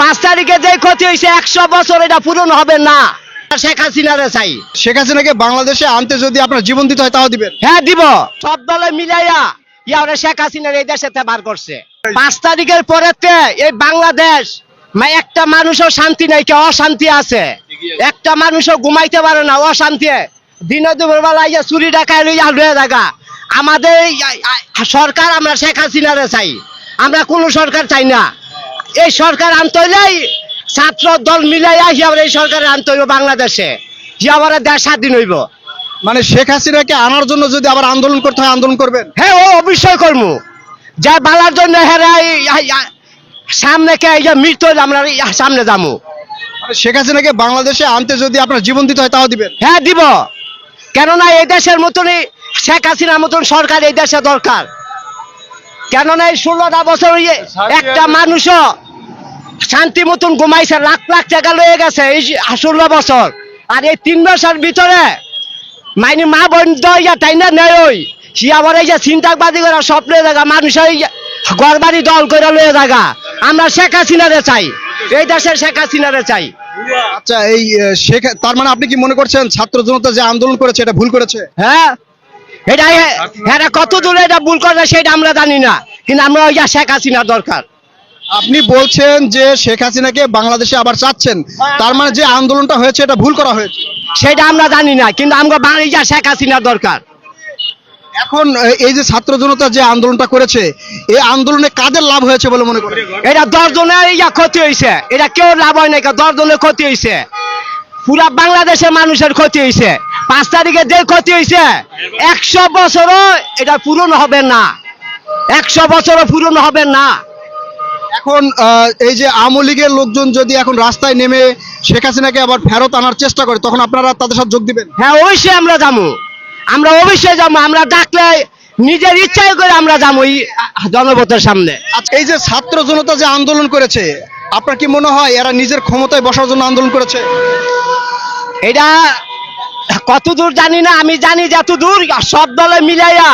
পাঁচ তারিখে যে ক্ষতি হয়েছে একশো বছর এটা পূরণ হবে না। শেখ হাসিনারে চাই। শেখ হাসিনাকে বাংলাদেশে আনতে যদি আপনার জীবন দিতে হয় তাও দিবেন। হ্যাঁ দিব। সব দলে মিলাইয়া ইয়ারে শেখ হাসিনার এই দেশে বার করছে। পাঁচ তারিখের পরেতে এই বাংলাদেশ একটা মানুষও শান্তি নাই কেউ অশান্তি আছে। একটা মানুষও ঘুমাইতে পারে না অশান্তি। দিনে দুপুর বেলা ইয়া চুরি ডাকায় লয়ে থাকা। আমাদের সরকার আমরা শেখ হাসিনারে চাই। আমরা কোনো সরকার চাই না। এই সরকার আনতে হইলেই ছাত্র দল মিলাইয়া হিয়াবার এই সরকার আনতে হইব বাংলাদেশে। হিয়াবার দেশ স্বাধীন হইব। মানে শেখ হাসিনাকে আনার জন্য যদি আবার আন্দোলন করতে হয় আন্দোলন করবেন? হ্যাঁ ও অবশ্যই করব যা বালার জন্য হেরা সামনে কে এই যে মৃত্যু আমরা সামনে যাব মানে শেখ হাসিনাকে বাংলাদেশে আনতে যদি আপনার জীবন দিতে হয় তাও দিবেন? হ্যাঁ দিব। কেননা এই দেশের মতনই শেখ হাসিনার মতন সরকার এই দেশে দরকার। কেননা এই ষোলোটা বছর ইয়ে একটা মানুষও শান্তি মতন ঘুমাইছে লাখ লাখ টাকা লয়ে গেছে এই ষোলো বছর। আর এই তিন বছর ভিতরে মাইনি মা বোন দইয়া তাই না নেই ওই। সে আবার এই যে চিন্তাবাদী করে স্বপ্ন জায়গা মানুষ এই ঘর বাড়ি দল করে লয়ে জায়গা। আমরা শেখ হাসিনারে চাই এই দেশের শেখ হাসিনারে চাই। আচ্ছা এই শেখ তার মানে আপনি কি মনে করছেন ছাত্র জনতা যে আন্দোলন করেছে এটা ভুল করেছে? হ্যাঁ এটা এটা কত দূরে এটা ভুল করে সেটা আমরা জানি না। কিন্তু আমরা ওই যে শেখ হাসিনার দরকার। আপনি বলছেন যে শেখ হাসিনাকে বাংলাদেশে আবার চাচ্ছেন। তার মানে যে আন্দোলনটা হয়েছে এটা ভুল করা হয়েছে। সেটা আমরা জানি না কিন্তু আমরা বাঙালি যা শেখ হাসিনার দরকার। এখন এই যে ছাত্র জনতা যে আন্দোলনটা করেছে এই আন্দোলনে কাদের লাভ হয়েছে বলে মনে করেন? এটা দশ জনের ইয়া ক্ষতি হয়েছে এটা কেউ লাভ হয় না দশ জনের ক্ষতি হয়েছে। পুরা বাংলাদেশের মানুষের ক্ষতি হয়েছে। পাঁচ তারিখে যে ক্ষতি হয়েছে একশো বছরও এটা পূরণ হবে না। একশো বছরও পূরণ হবে না। এখন এই যে আওয়ামী লীগের লোকজন যদি এখন রাস্তায় নেমে শেখ হাসিনাকে আবার ফেরত আনার চেষ্টা করে তখন আপনারা তাদের সাথে যোগ দিবেন? হ্যাঁ অবশ্যই আমরা যাব। আমরা অবশ্যই যাব। আমরা ডাকলে নিজের ইচ্ছাই করে আমরা যাব জনপথের সামনে। আচ্ছা এই যে ছাত্র জনতা যে আন্দোলন করেছে আপনার কি মনে হয় এরা নিজের ক্ষমতায় বসার জন্য আন্দোলন করেছে? এটা কত দূর জানি না আমি জানি যত দূর সব দলে মিলাইয়া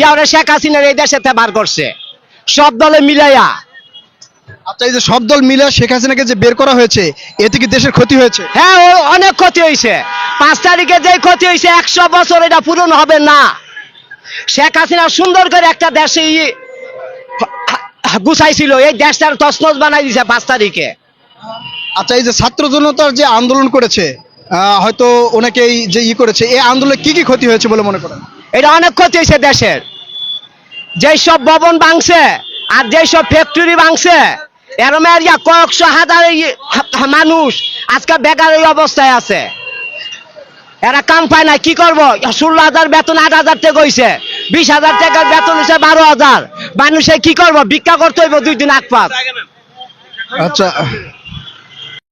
ইয়ারে শেখ হাসিনার এই দেশে বার করছে। সব দলে মিলাইয়া। আচ্ছা এই যে সব দল মিলে শেখ হাসিনাকে যে বের করা হয়েছে এতে কি দেশের ক্ষতি হয়েছে? হ্যাঁ ও অনেক ক্ষতি হয়েছে। পাঁচ তারিখে যে ক্ষতি হয়েছে একশো বছর এটা পূরণ হবে না। শেখ হাসিনা সুন্দর করে একটা দেশে গুছাইছিল এই দেশটার তসনস বানাই দিছে পাঁচ তারিখে। আচ্ছা এই যে ছাত্র জনতার যে আন্দোলন করেছে হয়তো অনেকেই যে ই করেছে এই আন্দোলনে কি কি ক্ষতি হয়েছে বলে মনে করেন? এটা অনেক ক্ষতি হয়েছে দেশের। যেই সব ভবন ভাঙছে আর যেই সব ফ্যাক্টরি ভাঙছে এরমের ইয়া কয়েকশো হাজার মানুষ আজকে বেকার এই অবস্থায় আছে। এরা কাম পায় না কি করব? ষোলো হাজার বেতন, আট হাজার টাকা হয়েছে বিশ হাজার টাকার বেতন হয়েছে বারো হাজার। মানুষে কি করব? ভিক্ষা করতে হইব দুই দিন আগ পাত আচ্ছা